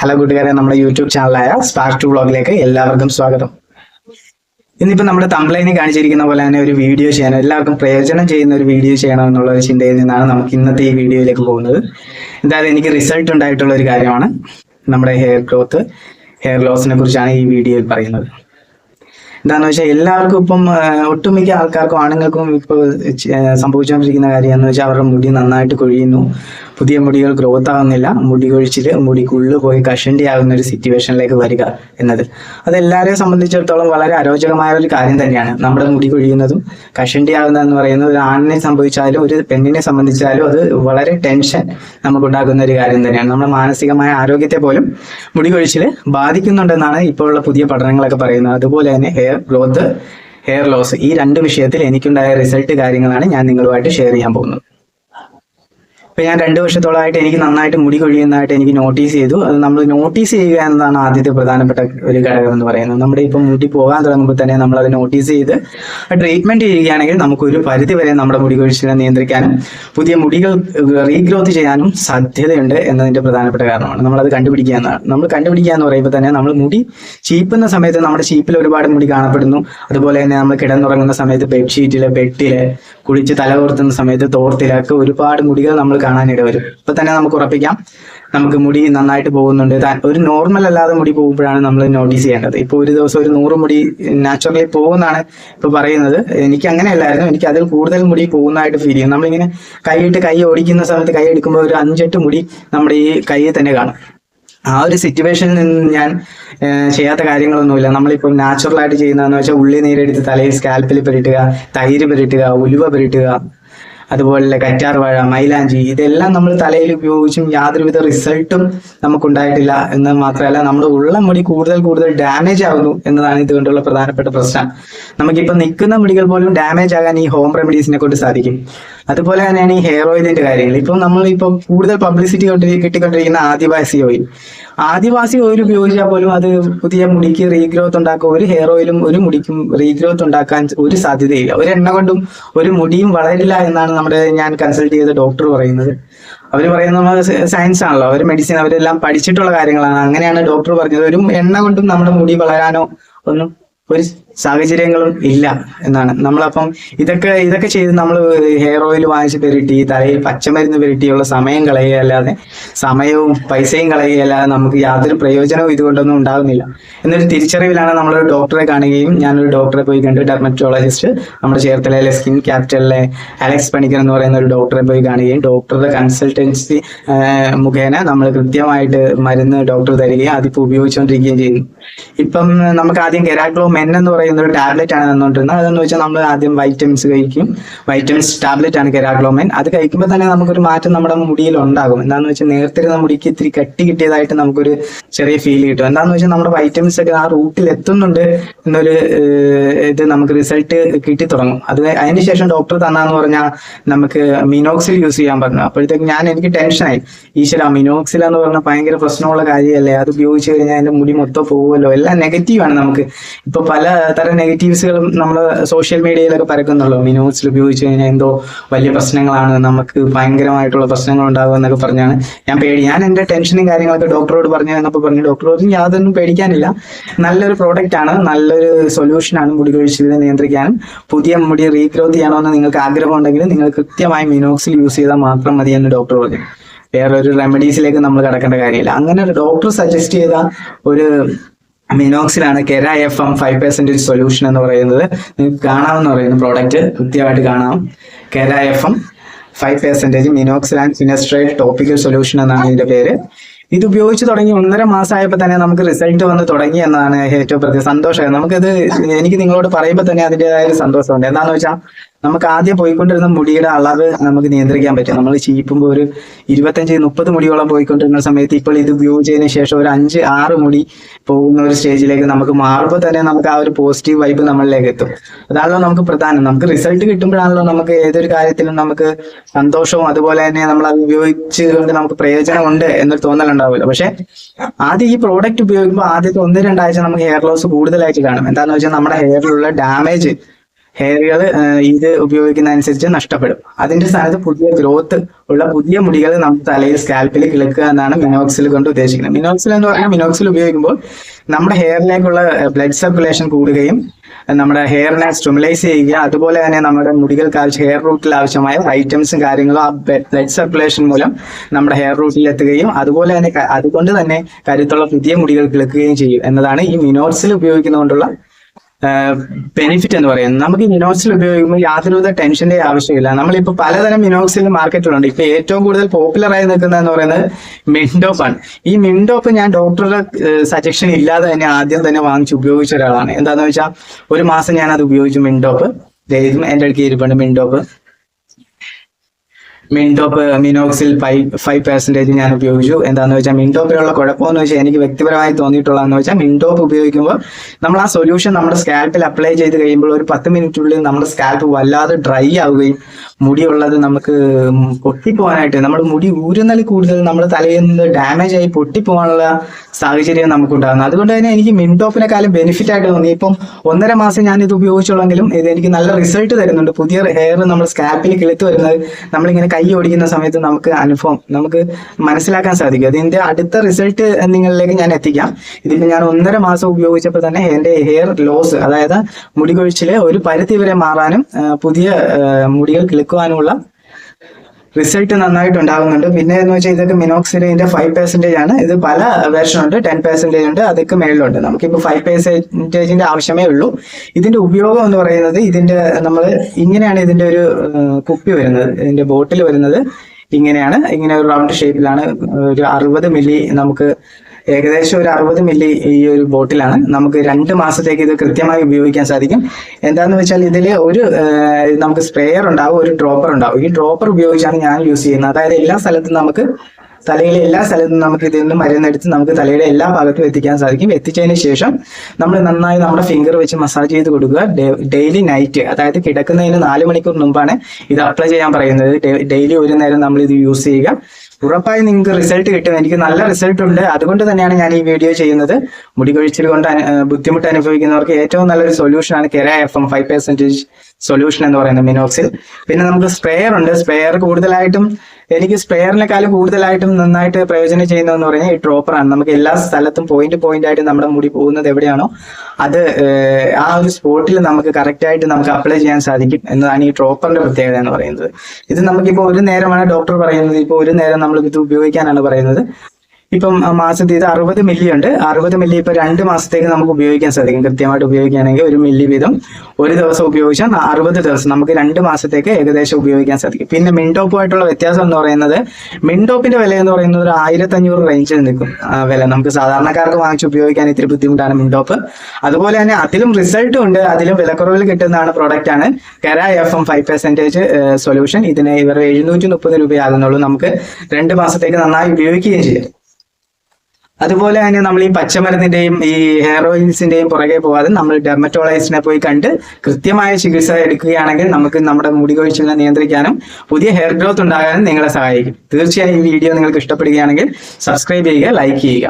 Hello കൂട്ടുകാരെ. നമ്മുടെ YouTube ചാനലായ സ്പാർക്ക് ടു ബ്ലോഗിലേക്ക് എല്ലാവർക്കും സ്വാഗതം. ഇന്നിപ്പോൾ നമ്മുടെ തമ്പ്ലൈനിൽ കാണിച്ചിരിക്കുന്ന പോലെ തന്നെ ഒരു വീഡിയോ ചെയ്യണം എല്ലാവർക്കും പ്രയോജനം ചെയ്യുന്ന ഒരു വീഡിയോ ചെയ്യണം എന്നുള്ള ഒരു ചിന്തയിൽ നിന്നാണ് നമുക്ക് ഇന്നത്തെ ഈ വീഡിയോയിലേക്ക് പോകുന്നത്. എന്തായാലും എനിക്ക് റിസൾട്ട് ഉണ്ടായിട്ടുള്ള ഒരു കാര്യമാണ് നമ്മുടെ ഹെയർ ഗ്രോത്ത് ഹെയർ ലോസിനെ കുറിച്ചാണ് ഈ വീഡിയോയിൽ പറയുന്നത്. എന്താണെന്ന് വെച്ചാൽ എല്ലാവർക്കും ഇപ്പം ഒട്ടുമിക്ക ആൾക്കാർക്കും ആണുങ്ങൾക്കും ഇപ്പോൾ സംഭവിച്ചുകൊണ്ടിരിക്കുന്ന കാര്യം എന്ന് വെച്ചാൽ അവരുടെ മുടി നന്നായിട്ട് കൊഴിയുന്നു. പുതിയ മുടികൾ ഗ്രോത്ത് ആകുന്നില്ല മുടി കൊഴിച്ചിൽ മുടിക്കുള്ളു പോയി കഷണ്ടി ആകുന്ന ഒരു സിറ്റുവേഷനിലേക്ക് വരിക എന്നത്. അത് എല്ലാവരെയും സംബന്ധിച്ചിടത്തോളം വളരെ അരോചകമായ ഒരു കാര്യം തന്നെയാണ്. നമ്മുടെ മുടി കൊഴിയുന്നതും കഷണ്ടി ആകുന്നതെന്ന് പറയുന്നത് ഒരു ആണിനെ സംഭവിച്ചാലും ഒരു പെണ്ണിനെ സംബന്ധിച്ചാലും അത് വളരെ ടെൻഷൻ നമുക്കുണ്ടാക്കുന്ന ഒരു കാര്യം തന്നെയാണ്. നമ്മുടെ മാനസികമായ ആരോഗ്യത്തെ പോലും മുടി കൊഴിച്ചിൽ ബാധിക്കുന്നുണ്ടെന്നാണ് ഇപ്പോഴുള്ള പുതിയ പഠനങ്ങളൊക്കെ പറയുന്നത്. അതുപോലെ തന്നെ ഹെയർ ഗ്രോത്ത് ഹെയർ ലോസ് ഈ രണ്ട് വിഷയത്തിൽ എനിക്കുണ്ടായ റിസൾട്ട് കാര്യങ്ങളാണ് ഞാൻ നിങ്ങളുമായിട്ട് ഷെയർ ചെയ്യാൻ പോകുന്നത്. ഇപ്പൊ ഞാൻ രണ്ട് വർഷത്തോളമായിട്ട് എനിക്ക് നന്നായിട്ട് മുടി കൊഴിയുന്നതായിട്ട് എനിക്ക് നോട്ടീസ് ചെയ്തു. അത് നമ്മൾ നോട്ടീസ് ചെയ്യുക എന്നതാണ് ആദ്യത്തെ പ്രധാനപ്പെട്ട ഒരു ഘടകം എന്ന് പറയുന്നത്. നമ്മുടെ ഇപ്പം മുടി പോകാൻ തുടങ്ങുമ്പോൾ തന്നെ നമ്മൾ അത് നോട്ടീസ് ചെയ്ത് ട്രീറ്റ്മെന്റ് ചെയ്യുകയാണെങ്കിൽ നമുക്ക് ഒരു പരിധി വരെ നമ്മുടെ മുടി കൊഴിച്ചിനെ നിയന്ത്രിക്കാനും പുതിയ മുടികൾ റീഗ്രോത്ത് ചെയ്യാനും സാധ്യതയുണ്ട് എന്നതിന്റെ പ്രധാനപ്പെട്ട കാരണമാണ്. നമ്മൾ അത് കണ്ടുപിടിക്കുക എന്നാണ് നമ്മൾ കണ്ടുപിടിക്കുക എന്ന് പറയുമ്പോൾ തന്നെ നമ്മൾ മുടി ചീപ്പുന്ന സമയത്ത് നമ്മുടെ ചീപ്പിൽ ഒരുപാട് മുടി കാണപ്പെടുന്നു. അതുപോലെ തന്നെ നമ്മൾ കിടന്നുറങ്ങുന്ന സമയത്ത് ബെഡ്ഷീറ്റിൽ ബെഡിൽ കുളിച്ച് തല കോർത്തുന്ന സമയത്ത് തോർത്തിലൊക്കെ ഒരുപാട് മുടികൾ നമ്മൾ കാണാനിട വരും. ഇപ്പൊ തന്നെ നമുക്ക് ഉറപ്പിക്കാം. നമുക്ക് മുടി നന്നായിട്ട് പോകുന്നുണ്ട്. ഒരു നോർമൽ അല്ലാതെ മുടി പോകുമ്പോഴാണ് നമ്മൾ നോട്ടീസ് ചെയ്യേണ്ടത്. ഇപ്പൊ ഒരു ദിവസം ഒരു നൂറ് മുടി നാച്ചുറലി പോകുന്നതാണ് ഇപ്പൊ പറയുന്നത്. എനിക്ക് അങ്ങനെയല്ലായിരുന്നു. എനിക്ക് അതിൽ കൂടുതൽ മുടി പോകുന്നതായിട്ട് ഫീൽ ചെയ്യും. നമ്മളിങ്ങനെ കൈയിട്ട് കൈ ഓടിക്കുന്ന സമയത്ത് കൈ എടുക്കുമ്പോൾ ഒരു അഞ്ചെട്ട് മുടി നമ്മുടെ ഈ കൈയിൽ തന്നെ കാണും. ആ ഒരു സിറ്റുവേഷനിൽ നിന്ന് ഞാൻ ചെയ്യാത്ത കാര്യങ്ങളൊന്നുമില്ല. നമ്മളിപ്പോൾ നാച്ചുറൽ ആയിട്ട് ചെയ്യുന്നതെന്ന് വെച്ചാൽ ഉള്ളി നീരെടുത്ത് തലയിൽ സ്കാൽപ്പിൽ പുരട്ടുക തൈര് പുരട്ടുക ഉലുവ പുരട്ടുക അതുപോലെ കറ്റാർ വാഴ മൈലാഞ്ചി ഇതെല്ലാം നമ്മൾ തലയിൽ ഉപയോഗിച്ചും യാതൊരുവിധ റിസൾട്ടും നമുക്കുണ്ടായിട്ടില്ല എന്ന് മാത്രമല്ല നമ്മുടെ ഉള്ള മുടി കൂടുതൽ കൂടുതൽ ഡാമേജ് ആകുന്നു എന്നതാണ് ഇതുകൊണ്ടുള്ള പ്രധാനപ്പെട്ട പ്രശ്നം. നമുക്കിപ്പോൾ നിൽക്കുന്ന മുടികൾ പോലും ഡാമേജ് ആകാൻ ഈ ഹോം റെമഡീസിനെ കൊണ്ട് സാധിക്കും. അതുപോലെ തന്നെയാണ് ഈ ഹെയർ ഓയിലിന്റെ കാര്യങ്ങൾ. ഇപ്പം നമ്മൾ ഇപ്പം കൂടുതൽ പബ്ലിസിറ്റി കിട്ടിക്കൊണ്ടിരിക്കുന്ന ആദിവാസി ഓയിൽ ആദിവാസി ഓയിൽ ഉപയോഗിച്ചാൽ പോലും അത് പുതിയ മുടിക്ക് റീഗ്രോത്ത് ഉണ്ടാക്കുക ഒരു ഹെയർ ഓയിലും ഒരു മുടിക്കും റീഗ്രോത്ത് ഉണ്ടാക്കാൻ ഒരു സാധ്യതയില്ല. ഒരു എണ്ണ കൊണ്ടും ഒരു മുടിയും വളരില്ല എന്നാണ് നമ്മുടെ ഞാൻ കൺസൾട്ട് ചെയ്ത ഡോക്ടർ പറയുന്നത്. അവർ പറയുന്നത് സയൻസ് ആണല്ലോ. അവർ മെഡിസിൻ അവരെല്ലാം പഠിച്ചിട്ടുള്ള കാര്യങ്ങളാണ്. അങ്ങനെയാണ് ഡോക്ടർ പറഞ്ഞത്. ഒരു എണ്ണ കൊണ്ടും നമ്മുടെ മുടി വളരാനോ ഒന്നും ഒരു സാഹചര്യങ്ങളും ഇല്ല എന്നാണ്. നമ്മളപ്പം ഇതൊക്കെ ഇതൊക്കെ ചെയ്ത് നമ്മൾ ഹെയർ ഓയിൽ വാങ്ങിച്ച് പെരട്ടി തലയിൽ പച്ചമരുന്ന് പെരട്ടിയുള്ള സമയം കളയുകയല്ലാതെ സമയവും പൈസയും കളയുകയല്ലാതെ നമുക്ക് യാതൊരു പ്രയോജനവും ഇതുകൊണ്ടൊന്നും ഉണ്ടാകുന്നില്ല. എന്നൊരു തിരിച്ചറിവിലാണ് നമ്മൾ ഡോക്ടറെ കാണുകയും ഞാനൊരു ഡോക്ടറെ പോയി കണ്ട് ഡെർമറ്റോളജിസ്റ്റ് നമ്മുടെ ചേർത്തലയിലെ സ്കിൻ ക്യാപിറ്റലിലെ അലക്സ് പണിക്കർ എന്ന് പറയുന്ന ഒരു ഡോക്ടറെ പോയി കാണുകയും ഡോക്ടറുടെ കൺസൾട്ടൻസി മുഖേന നമ്മൾ കൃത്യമായിട്ട് മരുന്ന് ഡോക്ടർ തരികയും അതിപ്പോൾ ഉപയോഗിച്ചുകൊണ്ടിരിക്കുകയും ചെയ്യുന്നു. ഇപ്പം നമുക്ക് ആദ്യം കെരാഗ്ലോ മെൻ എന്ന് പറയുന്ന ഒരു ടാബ്ലറ്റ് ആണ് തന്നുകൊണ്ടിരുന്നത് അതെന്ന് വെച്ചാൽ നമ്മൾ ആദ്യം വൈറ്റമിൻസ് കഴിക്കും. വൈറ്റമിൻസ് ടാബ്ലറ്റ് ആണ് കെരാഗ്ലോമൈൻ. അത് കഴിക്കുമ്പോൾ തന്നെ നമുക്കൊരു മാറ്റം നമ്മുടെ മുടിയിൽ ഉണ്ടാകും എന്താന്ന് വെച്ചാൽ നേർത്തിരുന്ന മുടിക്ക് ഇത്തിരി കട്ടി കിട്ടിയതായിട്ട് നമുക്കൊരു ചെറിയ ഫീൽ കിട്ടും. എന്താന്ന് വെച്ചാൽ നമ്മുടെ വൈറ്റമിൻസ് ഒക്കെ ആ റൂട്ടിൽ എത്തുന്നുണ്ട് എന്നൊരു ഇത് നമുക്ക് റിസൾട്ട് കിട്ടി തുടങ്ങും. അത് അതിനുശേഷം ഡോക്ടർ തന്നാന്ന് പറഞ്ഞാൽ നമുക്ക് മിനോക്സിൽ യൂസ് ചെയ്യാൻ പറഞ്ഞു. അപ്പോഴത്തേക്ക് ഞാൻ എനിക്ക് ടെൻഷനായി ഈശ്വര മിനോക്സിൽ എന്ന് പറഞ്ഞാൽ ഭയങ്കര പ്രശ്നമുള്ള കാര്യമല്ലേ അത് ഉപയോഗിച്ച് കഴിഞ്ഞാൽ അതിന്റെ മുടി മൊത്തം പോകുമല്ലോ എല്ലാം നെഗറ്റീവ് ആണ് നമുക്ക്. ഇപ്പൊ പല തരം നെഗറ്റീവ്സുകളും നമ്മൾ സോഷ്യൽ മീഡിയയിലൊക്കെ പരക്കുന്നുള്ളൂ മിനോക്സിൽ ഉപയോഗിച്ച് കഴിഞ്ഞാൽ എന്തോ വലിയ പ്രശ്നങ്ങളാണ്. നമുക്ക് ഭയങ്കരമായിട്ടുള്ള പ്രശ്നങ്ങൾ ഉണ്ടാകും എന്നൊക്കെ പറഞ്ഞാണ് ഞാൻ പേടി. ഞാൻ എന്റെ ടെൻഷനും കാര്യങ്ങളൊക്കെ ഡോക്ടറോട് പറഞ്ഞു എന്നപ്പോൾ പറഞ്ഞു. ഡോക്ടർ പറഞ്ഞു യാതൊന്നും പേടിക്കാനില്ല. നല്ലൊരു പ്രോഡക്റ്റ് ആണ്. നല്ലൊരു സൊല്യൂഷനാണ് മുടി കൊഴിച്ചിലിനെ നിയന്ത്രിക്കാനും. പുതിയ മുടി റീഗ്രോത്ത് ചെയ്യണമെന്ന് നിങ്ങൾക്ക് ആഗ്രഹം ഉണ്ടെങ്കിൽ നിങ്ങൾ കൃത്യമായി മിനോക്സിൽ യൂസ് ചെയ്താൽ മാത്രം മതി എന്ന് ഡോക്ടർ പറഞ്ഞു. വേറെ ഒരു റെമഡീസിലേക്ക് നമ്മൾ കിടക്കേണ്ട കാര്യമില്ല. അങ്ങനെ ഡോക്ടർ സജസ്റ്റ് ചെയ്ത ഒരു മിനോക്സിലാണ് Kera F M five percentage solution എന്ന് പറയുന്നത്. നിങ്ങൾക്ക് കാണാമെന്ന് പറയുന്ന പ്രോഡക്റ്റ് കൃത്യമായിട്ട് കാണാം. Kera F M five percentage minoxidil and സിനസ്ട്രേറ്റ് topical solution എന്നാണ് ഇതിന്റെ പേര്. ഇത് ഉപയോഗിച്ച് തുടങ്ങി ഒന്നര മാസമായപ്പോൾ തന്നെ നമുക്ക് റിസൾട്ട് വന്ന് തുടങ്ങി എന്നാണ് ഏറ്റവും പ്രത്യേക സന്തോഷം നമുക്കത് എനിക്ക് നിങ്ങളോട് പറയുമ്പോൾ തന്നെ അതിന്റെതായ സന്തോഷമുണ്ട്. എന്താണെന്ന് വെച്ചാൽ നമുക്ക് ആദ്യം പോയിക്കൊണ്ടിരുന്ന മുടിയുടെ അളവ് നമുക്ക് നിയന്ത്രിക്കാൻ പറ്റും. നമ്മൾ ചീപ്പുമ്പോൾ ഒരു ഇരുപത്തഞ്ച് മുപ്പത് മുടിയോളം പോയിക്കൊണ്ടിരുന്ന സമയത്ത് ഇപ്പോൾ ഇത് ഉപയോഗിച്ചതിന് ശേഷം ഒരു അഞ്ച് ആറ് മുടി പോകുന്ന ഒരു സ്റ്റേജിലേക്ക് നമുക്ക് മാറുമ്പോൾ തന്നെ നമുക്ക് ആ ഒരു പോസിറ്റീവ് വൈബ് നമ്മളിലേക്ക് എത്തും. അതാണല്ലോ നമുക്ക് പ്രധാനം. നമുക്ക് റിസൾട്ട് കിട്ടുമ്പോഴാണല്ലോ നമുക്ക് ഏതൊരു കാര്യത്തിലും നമുക്ക് സന്തോഷവും അതുപോലെ തന്നെ നമ്മൾ അത് ഉപയോഗിച്ച് കൊണ്ട് നമുക്ക് പ്രയോജനമുണ്ട് എന്നൊരു തോന്നലുണ്ടാവില്ല പക്ഷെ ആദ്യം ഈ പ്രോഡക്റ്റ് ഉപയോഗിക്കുമ്പോൾ ആദ്യത്തെ ഒന്ന് രണ്ടാഴ്ച നമുക്ക് ഹെയർ ലോസ് കൂടുതലായിട്ട് കാണും. എന്താണെന്ന് വെച്ചാൽ നമ്മുടെ ഹെയറിലുള്ള ഡാമേജ് ഹെയറുകൾ ഇത് ഉപയോഗിക്കുന്നതനുസരിച്ച് നഷ്ടപ്പെടും. അതിന്റെ സ്ഥാനത്ത് പുതിയ ഗ്രോത്ത് ഉള്ള പുതിയ മുടികൾ നമുക്ക് തലയിൽ സ്കാൽപ്പിൽ കിളുക്കുക എന്നാണ് മിനോക്സിൽ കൊണ്ട് ഉദ്ദേശിക്കുന്നത്. മിനോക്സിൽ എന്ന് പറഞ്ഞാൽ മിനോക്സിൽ ഉപയോഗിക്കുമ്പോൾ നമ്മുടെ ഹെയറിലേക്കുള്ള ബ്ലഡ് സർക്കുലേഷൻ കൂടുകയും നമ്മുടെ ഹെയറിനെ സ്റ്റിമുലൈസ് ചെയ്യുക അതുപോലെ തന്നെ നമ്മുടെ മുടികൾക്ക് ആവശ്യം ഹെയർ റൂട്ടിൽ ആവശ്യമായ ഐറ്റംസും കാര്യങ്ങളും ആ ബ്ലഡ് സർക്കുലേഷൻ മൂലം നമ്മുടെ ഹെയർ റൂട്ടിൽ എത്തുകയും അതുപോലെ തന്നെ അതുകൊണ്ട് തന്നെ കരുത്തുള്ള പുതിയ മുടികൾ കിളുക്കുകയും ചെയ്യും എന്നതാണ് ഈ മിനോക്സിൽ ഉപയോഗിക്കുന്നതുകൊണ്ടുള്ള ബെനിഫിറ്റ് എന്ന് പറയുന്നത്. നമുക്ക് മിനോക്സിൽ ഉപയോഗിക്കുമ്പോൾ യാതൊരുവിധ ടെൻഷന്റെ ആവശ്യമില്ല. നമ്മളിപ്പോൾ പലതരം മിനോക്സിൽ മാർക്കറ്റിലുണ്ട് ഇപ്പൊ ഏറ്റവും കൂടുതൽ പോപ്പുലർ ആയി നിൽക്കുന്നതെന്ന് പറയുന്നത് മിൻഡോപ്പ് ആണ് ഈ മിൻഡോപ്പ് ഞാൻ ഡോക്ടറുടെ സജഷൻ ഇല്ലാതെ തന്നെ ആദ്യം തന്നെ വാങ്ങിച്ച് ഉപയോഗിച്ച ഒരാളാണ്. എന്താണെന്ന് വെച്ചാൽ ഒരു മാസം ഞാൻ അത് ഉപയോഗിച്ചു മിൻഡോപ്പ് എന്റെ അടുക്കി ഇരിപ്പുണ്ട് Mintop Mintop minoxidil five five percentage ഞാൻ ഉപയോഗിച്ചു. എന്താണെന്ന് വെച്ചാൽ മിൻടോപ്പിലുള്ള കുഴപ്പമെന്ന് വെച്ചാൽ എനിക്ക് വ്യക്തിപരമായി തോന്നിയിട്ടുള്ളതെന്ന് വെച്ചാൽ മിൻടോപ്പ് ഉപയോഗിക്കുമ്പോൾ നമ്മൾ ആ സൊല്യൂഷൻ നമ്മുടെ സ്കാൽപ്പിൽ അപ്ലൈ ചെയ്ത് കഴിയുമ്പോൾ ഒരു പത്ത് മിനിറ്റിനുള്ളിൽ നമ്മുടെ സ്കാൽപ്പ് വല്ലാതെ ഡ്രൈ ആവുകയും മുടിയുള്ളത് നമുക്ക് പൊട്ടിപ്പോവാനായിട്ട് നമ്മുടെ മുടി ഊരുന്നതിൽ കൂടുതൽ നമ്മുടെ തലയിൽ നിന്ന് ഡാമേജ് ആയി പൊട്ടിപ്പോകാനുള്ള സാഹചര്യം നമുക്കുണ്ടാകുന്നു. അതുകൊണ്ട് തന്നെ എനിക്ക് മിൻടോപ്പിനെക്കാളും ബെനിഫിറ്റ് ആയിട്ട് തോന്നി ഇപ്പം ഒന്നര മാസം ഞാൻ ഇത് ഉപയോഗിച്ചുള്ളെങ്കിലും ഇത് എനിക്ക് നല്ല റിസൾട്ട് തരുന്നുണ്ട്. പുതിയ ഹെയർ നമ്മൾ സ്കാപ്പിൽ കിളുത്ത് വരുന്നത് നമ്മളിങ്ങനെ കൈ ഓടിക്കുന്ന സമയത്ത് നമുക്ക് അനുഭവം നമുക്ക് മനസ്സിലാക്കാൻ സാധിക്കും. അതിന്റെ അടുത്ത റിസൾട്ട് നിങ്ങളിലേക്ക് ഞാൻ എത്തിക്കാം. ഇതിന് ഞാൻ ഒന്നര മാസം ഉപയോഗിച്ചപ്പോൾ തന്നെ എന്റെ ഹെയർ ലോസ് അതായത് മുടി കൊഴിച്ചിൽ ഒരു പരിധി വരെ മാറാനും പുതിയ മുടികൾ മുടികൾ കിളുക്കുവാനുമുള്ള റിസൾട്ട് നന്നായിട്ട് ഉണ്ടാകുന്നുണ്ട് പിന്നെ എന്ന് വെച്ചാൽ ഇതൊക്കെ മിനോക്സിലിന്റെ ഫൈവ് പെർസെന്റേജ് ആണ്. ഇത് പല വേർഷൻ ഉണ്ട്. ടെൻ പെർസെന്റേജ് ഉണ്ട്. അതൊക്കെ മേളിലുണ്ട്. നമുക്കിപ്പോൾ ഫൈവ് പെർസെന്റേജിന്റെ ആവശ്യമേ ഉള്ളൂ. ഇതിന്റെ ഉപയോഗം എന്ന് പറയുന്നത് ഇതിന്റെ നമ്മൾ ഇങ്ങനെയാണ് ഇതിന്റെ ഒരു കുപ്പി വരുന്നത്. ഇതിന്റെ ബോട്ടിൽ വരുന്നത് ഇങ്ങനെയാണ്. ഇങ്ങനെ ഒരു റൗണ്ട് ഷേപ്പിലാണ് ഒരു അറുപത് മില്ലി നമുക്ക് ഏകദേശം ഒരു അറുപത് മില്ലി ഈ ഒരു ബോട്ടിലാണ്. നമുക്ക് രണ്ട് മാസത്തേക്ക് ഇത് കൃത്യമായി ഉപയോഗിക്കാൻ സാധിക്കും. എന്താന്ന് വെച്ചാൽ ഇതിൽ ഒരു നമുക്ക് സ്പ്രേയർ ഉണ്ടാവും ഒരു ഡ്രോപ്പർ ഉണ്ടാവും. ഈ ഡ്രോപ്പർ ഉപയോഗിച്ചാണ് ഞാൻ യൂസ് ചെയ്യുന്നത്. അതായത് എല്ലാ സ്ഥലത്തും നമുക്ക് തലയിലെ എല്ലാ സ്ഥലത്തും നമുക്ക് ഇതിൽ നിന്ന് മരുന്നെടുത്ത് നമുക്ക് തലയുടെ എല്ലാ ഭാഗത്തും എത്തിക്കാൻ സാധിക്കും. എത്തിച്ചതിന് ശേഷം നമ്മൾ നന്നായി നമ്മുടെ ഫിംഗർ വെച്ച് മസാജ് ചെയ്ത് കൊടുക്കുക. ഡെയിലി നൈറ്റ് അതായത് കിടക്കുന്നതിന് നാല് മണിക്കൂർ മുമ്പാണ് ഇത് അപ്ലൈ ചെയ്യാൻ പറയുന്നത്. ഡെയിലി ഒരു നേരം നമ്മൾ ഇത് യൂസ് ചെയ്യുക. ഉറപ്പായും നിങ്ങൾക്ക് റിസൾട്ട് കിട്ടും. എനിക്ക് നല്ല റിസൾട്ട് ഉണ്ട്. അതുകൊണ്ട് തന്നെയാണ് ഞാൻ ഈ വീഡിയോ ചെയ്യുന്നത്. മുടി കൊഴിച്ചിൽ കൊണ്ട് ബുദ്ധിമുട്ട് അനുഭവിക്കുന്നവർക്ക് ഏറ്റവും നല്ലൊരു സൊല്യൂഷനാണ് Kera F M five percentage solution എന്ന് പറയുന്നത് മിനോക്സിൽ. പിന്നെ നമുക്ക് സ്പ്രേയർ ഉണ്ട്. സ്പ്രെയർ കൂടുതലായിട്ടും എനിക്ക് സ്പ്രെയറിനെക്കാളും കൂടുതലായിട്ടും നന്നായിട്ട് പ്രയോജനം ചെയ്യുന്നതെന്ന് പറഞ്ഞാൽ ഈ ഡ്രോപ്പറാണ് നമുക്ക് എല്ലാ സ്ഥലത്തും പോയിന്റ് പോയിന്റ് ആയിട്ട് നമ്മുടെ മുടി പോകുന്നത് എവിടെയാണോ അത് ആ ഒരു സ്പോട്ടിൽ നമുക്ക് കറക്റ്റ് ആയിട്ട് നമുക്ക് അപ്ലൈ ചെയ്യാൻ സാധിക്കും എന്നതാണ് ഈ ഡ്രോപ്പറിന്റെ പ്രത്യേകത എന്ന് പറയുന്നത്. ഇത് നമുക്കിപ്പോൾ ഒരു നേരമാണ് ഡോക്ടർ പറയുന്നത്. ഇപ്പോൾ ഒരു നേരം നമ്മൾ ഇത് ഉപയോഗിക്കാനാണ് പറയുന്നത്. ഇപ്പം മാസത്തെ ഇത് അറുപത് മില്ലി ഉണ്ട്. അറുപത് മില്ലി ഇപ്പൊ രണ്ട് മാസത്തേക്ക് നമുക്ക് ഉപയോഗിക്കാൻ സാധിക്കും. കൃത്യമായിട്ട് ഉപയോഗിക്കുകയാണെങ്കിൽ ഒരു മില്ലി വീതം ഒരു ദിവസം ഉപയോഗിച്ചാൽ അറുപത് ദിവസം നമുക്ക് രണ്ട് മാസത്തേക്ക് ഏകദേശം ഉപയോഗിക്കാൻ സാധിക്കും. പിന്നെ മിൻടോപ്പുമായിട്ടുള്ള വ്യത്യാസം എന്ന് പറയുന്നത് മിൻടോപ്പിന്റെ വില എന്ന് പറയുന്നത് ഒരു ആയിരത്തി അഞ്ഞൂറ് റേഞ്ചിൽ നിൽക്കും. വില. നമുക്ക് സാധാരണക്കാർക്ക് വാങ്ങിച്ച് ഉപയോഗിക്കാൻ ഇത്തിരി ബുദ്ധിമുട്ടാണ് മിൻടോപ്പ്. അതുപോലെ തന്നെ അതിലും റിസൾട്ടും ഉണ്ട്. അതിലും വിലക്കുറവിൽ കിട്ടുന്നതാണ് പ്രോഡക്റ്റ് ആണ്. Kera F M five percentage solution ഇതിന് ഇവർ എഴുന്നൂറ്റി മുപ്പത് രൂപയാകുന്നുള്ളൂ. നമുക്ക് രണ്ട് മാസത്തേക്ക് നന്നായി ഉപയോഗിക്കുകയും ചെയ്യാം. അതുപോലെ തന്നെ നമ്മൾ ഈ പച്ചമരുന്നിന്റെയും ഈ ഹെയർ ഓയിൽസിന്റെയും പുറകെ പോകാതെ നമ്മൾ ഡെർമറ്റോളജിസ്റ്റിനെ പോയി കണ്ട് കൃത്യമായ ചികിത്സ എടുക്കുകയാണെങ്കിൽ നമുക്ക് നമ്മുടെ മുടി കൊഴിച്ചിലിനെ നിയന്ത്രിക്കാനും പുതിയ ഹെയർ ഗ്രോത്ത് ഉണ്ടാകാനും നിങ്ങളെ സഹായിക്കും. തീർച്ചയായും ഈ വീഡിയോ നിങ്ങൾക്ക് ഇഷ്ടപ്പെടുകയാണെങ്കിൽ സബ്സ്ക്രൈബ് ചെയ്യുക ലൈക്ക് ചെയ്യുക.